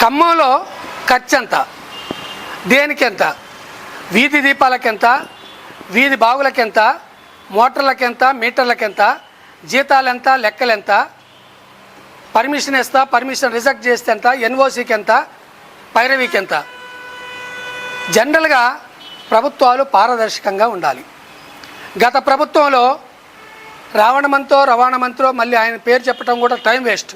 ఖమ్మంలో ఖర్చు ఎంత దేనికి ఎంత వీధి దీపాలకెంత? వీధి బావులకెంత? మోటార్లకెంత? మీటర్లకెంత? జీతాలెంత? లెక్కలెంత? పర్మిషన్ ఇస్తా పర్మిషన్ రిజెక్ట్ చేస్తే ఎంత? ఎన్ఓసికి ఎంత పైరవీకి ఎంత జనరల్గా ప్రభుత్వాలు పారదర్శకంగా ఉండాలి. గత ప్రభుత్వంలో రావణ మంత్రో రవాణా మంత్రో మళ్ళీ ఆయన పేరు చెప్పడం కూడా టైం వేస్ట్.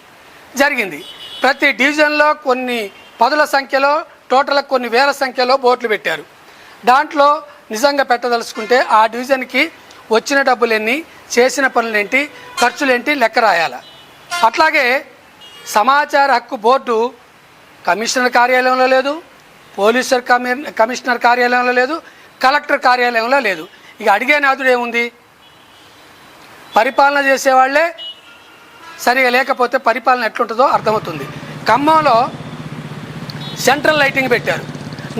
జరిగింది. ప్రతి డివిజన్లో కొన్ని పదుల సంఖ్యలో టోటల్ కొన్ని వేల సంఖ్యలో బోట్లు పెట్టారు. దాంట్లో నిజంగా పెట్టదలుచుకుంటే ఆ డివిజన్కి వచ్చిన డబ్బులు ఎన్ని చేసిన పనులేంటి ఖర్చులేంటి లెక్క రాయాల. అట్లాగే సమాచార హక్కు బోర్డు కమిషనర్ కార్యాలయంలో లేదు పోలీసర్ కమి కమిషనర్ కార్యాలయంలో లేదు కలెక్టర్ కార్యాలయంలో లేదు. ఇక అడిగే నాదుడు ఏముంది? పరిపాలన చేసేవాళ్ళే సరిగా లేకపోతే పరిపాలన ఎట్లుంటుందో అర్థమవుతుంది. ఖమ్మంలో సెంట్రల్ లైటింగ్ పెట్టారు.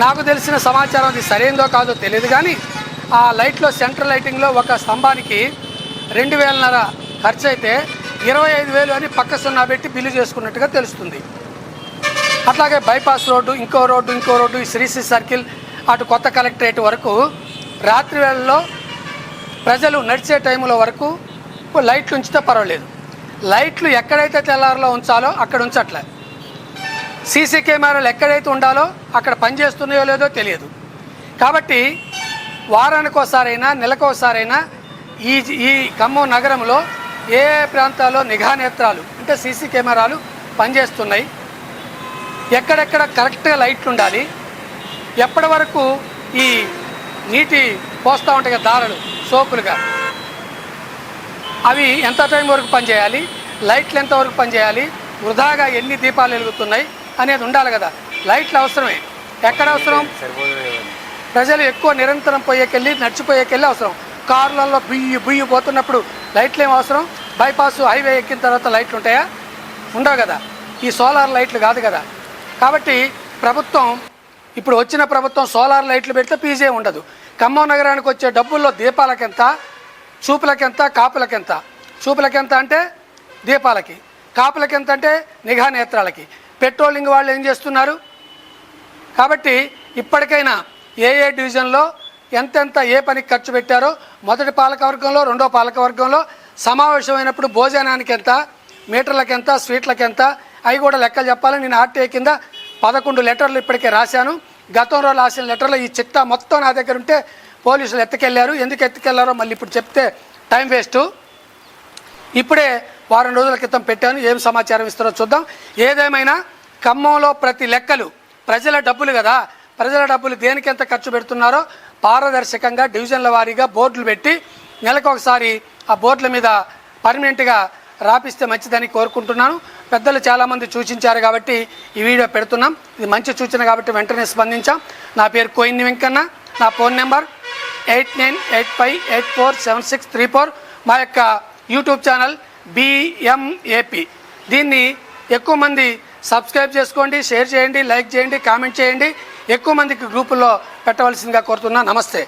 నాకు తెలిసిన సమాచారం అది సరైందో కాదో తెలియదు కానీ ఆ లైట్లో సెంట్రల్ లైటింగ్లో ఒక స్తంభానికి రెండు వేలన్నర ఖర్చు అయితే ఇరవై ఐదు వేలు అని పక్క సున్నా పెట్టి బిల్లు చేసుకున్నట్టుగా తెలుస్తుంది. అట్లాగే బైపాస్ రోడ్డు ఇంకో రోడ్డు ఇంకో రోడ్డు ఈ శ్రీశ్రీ సర్కిల్ అటు కొత్త కలెక్టరేట్ వరకు రాత్రి వేళల్లో ప్రజలు నడిచే టైంలో వరకు లైట్లు ఉంచితే పర్వాలేదు. లైట్లు ఎక్కడైతే తెల్లారిలో ఉంచాలో అక్కడ ఉంచట్లే. సీసీ కెమెరాలు ఎక్కడైతే ఉండాలో అక్కడ పనిచేస్తున్నాయో లేదో తెలియదు. కాబట్టి వారానికి ఒకసారైనా నెలకోసారైనా ఈ ఈ ఖమ్మం నగరంలో ఏ ఏ ప్రాంతాల్లో నిఘా నేత్రాలు అంటే సీసీ కెమెరాలు పనిచేస్తున్నాయి ఎక్కడెక్కడ కరెక్ట్గా లైట్లు ఉండాలి ఎప్పటి వరకు ఈ నీటి పోస్తూ ఉంటాయి కదా దారలు సోకులుగా. అవి ఎంత టైం వరకు పనిచేయాలి? లైట్లు ఎంతవరకు పనిచేయాలి? వృధాగా ఎన్ని దీపాలు వెలుగుతున్నాయి అనేది ఉండాలి కదా. లైట్లు అవసరమే. ఎక్కడ అవసరం? ప్రజలు ఎక్కువ నిరంతరం పోయేకెళ్ళి నడిచిపోయేకెళ్ళి అవసరం. కార్లలో బియ్యి బియ్యి పోతున్నప్పుడు లైట్లు ఏం అవసరం? బైపాస్ హైవే ఎక్కిన తర్వాత లైట్లు ఉంటాయా? ఉండవు కదా. ఈ సోలార్ లైట్లు కాదు కదా. కాబట్టి ప్రభుత్వం ఇప్పుడు వచ్చిన ప్రభుత్వం సోలార్ లైట్లు పెడితే పీజే ఉండదు. ఖమ్మం నగరానికి వచ్చే డబ్బుల్లో దీపాలకెంత? చూపులకెంత కాపులకెంత? చూపులకెంత అంటే దీపాలకి. కాపులకెంత అంటే నిఘా నేత్రాలకి. పెట్రోలింగ్ వాళ్ళు ఏం చేస్తున్నారు? కాబట్టి ఇప్పటికైనా ఏ ఏ డివిజన్లో ఎంతెంత ఏ పనికి ఖర్చు పెట్టారో మొదటి పాలకవర్గంలో రెండో పాలకవర్గంలో సమావేశమైనప్పుడు భోజనానికి ఎంత మీటర్లకు ఎంత స్వీట్లకు ఎంత అవి కూడా లెక్కలు చెప్పాలి. నేను ఆర్టీఐ కింద పదకొండు లెటర్లు ఇప్పటికే రాశాను. గతంలో రాసిన లెటర్లో ఈ చిట్టా మొత్తం నా దగ్గర ఉంటే పోలీసులు ఎత్తుకెళ్ళారు. ఎందుకు ఎత్తుకెళ్ళారో మళ్ళీ ఇప్పుడు చెప్తే టైం వేస్టు. ఇప్పుడే వారం రోజుల క్రితం పెట్టాను. ఏం సమాచారం ఇస్తారో చూద్దాం. ఏదేమైనా ఖమ్మంలో ప్రతి లెక్కలు ప్రజల డబ్బులు కదా ప్రజల డబ్బులు దేనికి ఎంత ఖర్చు పెడుతున్నారో పారదర్శకంగా డివిజన్ల వారీగా బోర్డులు పెట్టి నెలకు ఒకసారి ఆ బోర్డుల మీద పర్మనెంట్గా రాపిస్తే మంచిదని కోరుకుంటున్నాను. పెద్దలు చాలామంది సూచించారు కాబట్టి ఈ వీడియో పెడుతున్నాం. ఇది మంచి సూచన కాబట్టి వెంటనే స్పందించాం. నా పేరు కోయిన్ వెంకన్న. నా phone number eight nine eight five eight four seven six three four. మా యొక్క యూట్యూబ్ ఛానల్ బిఎంఏపి దీన్ని ఎక్కువ మంది సబ్స్క్రైబ్ చేసుకోండి షేర్ చేయండి లైక్ చేయండి కామెంట్ చేయండి. ఎక్కువ మందికి గ్రూపుల్లో పెట్టవలసిందిగా కోరుతున్నా. నమస్తే.